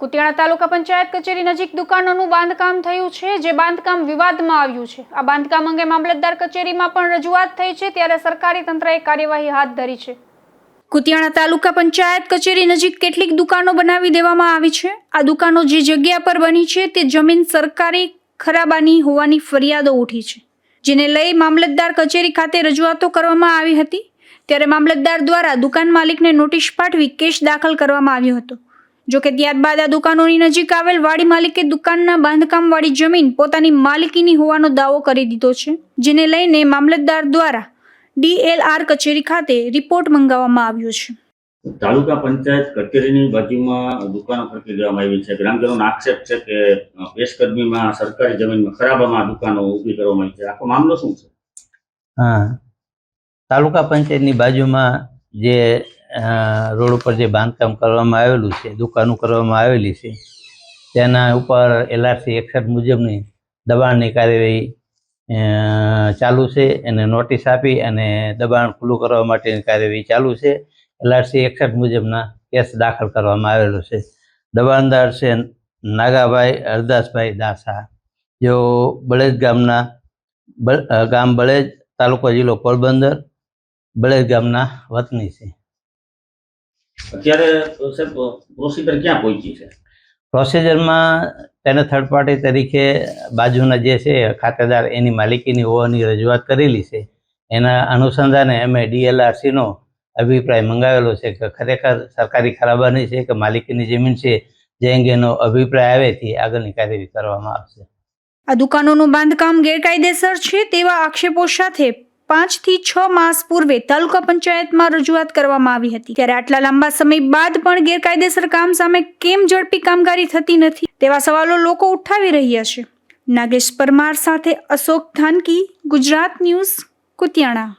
કુતિયાણા તાલુકા પંચાયત કચેરી નજીક દુકાનોનું બાંધકામ થયું છે, જે બાંધકામ વિવાદમાં આવ્યું છે. આ બાંધકામ અંગે મામલતદાર કચેરીમાં પણ રજૂઆત થઈ છે, ત્યારે સરકારી તંત્રએ કાર્યવાહી હાથ ધરી છે. કુતિયાણા તાલુકા પંચાયત કચેરી નજીક કેટલીક દુકાનો બનાવી દેવામાં આવી છે. આ દુકાનો જે જગ્યા પર બની છે, તે જમીન સરકારી ખરાબાની હોવાની ફરિયાદો ઉઠી છે. જેને લઈ મામલતદાર કચેરી ખાતે રજૂઆતો કરવામાં આવી હતી. ત્યારે મામલતદાર દ્વારા દુકાન માલિકને નોટિસ પાઠવી કેસ દાખલ કરવામાં આવ્યો હતો. જો કે ત્યારબાદ આ દુકાનોની નજીક આવેલ વાડી માલિકે દુકાનના બાંધકામવાળી જમીન પોતાની માલિકીની હોવાનો દાવો કરી દીધો છે જેને લઈને મામલતદાર દ્વારા ડીએલઆર કચેરી ખાતે રિપોર્ટ મંગાવવામાં આવ્યો છે. તાલુકા પંચાયત કચેરીની બાજુમાં દુકાનો ફરકી દેવામાં આવી છે. ગ્રામજનોનો આક્ષેપ છે કે પેશકદમીમાં સરકારી જમીનમાં ખરાબામાં દુકાનો ઊભી કરવામાં આવી છે. આખો મામલો શું છે? હા. તાલુકા પંચાયતની બાજુમાં જે રોડ ઉપર જે બાંધકામ કરવામાં આવેલું છે, દુકાનો કરવામાં આવેલી છે, તેના ઉપર એલઆરસી એકસઠ મુજબની દબાણની કાર્યવાહી ચાલુ છે એને નોટિસ આપી અને દબાણ ખુલ્લું કરવા માટેની કાર્યવાહી ચાલુ છે. એલઆરસી એકસઠ મુજબના કેસ દાખલ કરવામાં આવેલો છે. દબાણદાર છે નાગાભાઈ હરદાસભાઈ દાસા. જેઓ બળેજ ગામના ગામ બળેજ તાલુકો જિલ્લો પોરબંદર, બળેજ ગામના વતની છે. અત્યારે સાહેબ પ્રોસિજર ક્યાં પહોંચી છે? પ્રોસિજરમાં તેને થર્ડ પાર્ટી તરીકે બાજુના જે છે ખાતેદાર એની માલિકીની હોવાની રજૂઆત કરેલી છે. એના અનુસંધાને અમે ડીએલઆરસીનો અભિપ્રાય મંગાવેલો છે કે ખરેખર સરકારી ખરાબાની છે કે માલિકીની જમીન છે જે અંગેનો અભિપ્રાય આવે તે આગળની કાર્યવાહી કરવામાં આવશે. આ દુકાનોનું બાંધકામ ગેરકાયદેસર છે તેવા આક્ષેપો સાથે પાંચથી છ માસ પૂર્વે તાલુકા પંચાયતમાં રજૂઆત કરવામાં આવી હતી. ત્યારે આટલા લાંબા સમય બાદ પણ ગેરકાયદેસર કામ સામે કેમ ઝડપી કામગીરી થતી નથી તેવા સવાલો લોકો ઉઠાવી રહ્યા છે. નાગેશ પરમાર સાથે અશોક ધાનકી, ગુજરાત ન્યૂઝ, કુતિયાણા.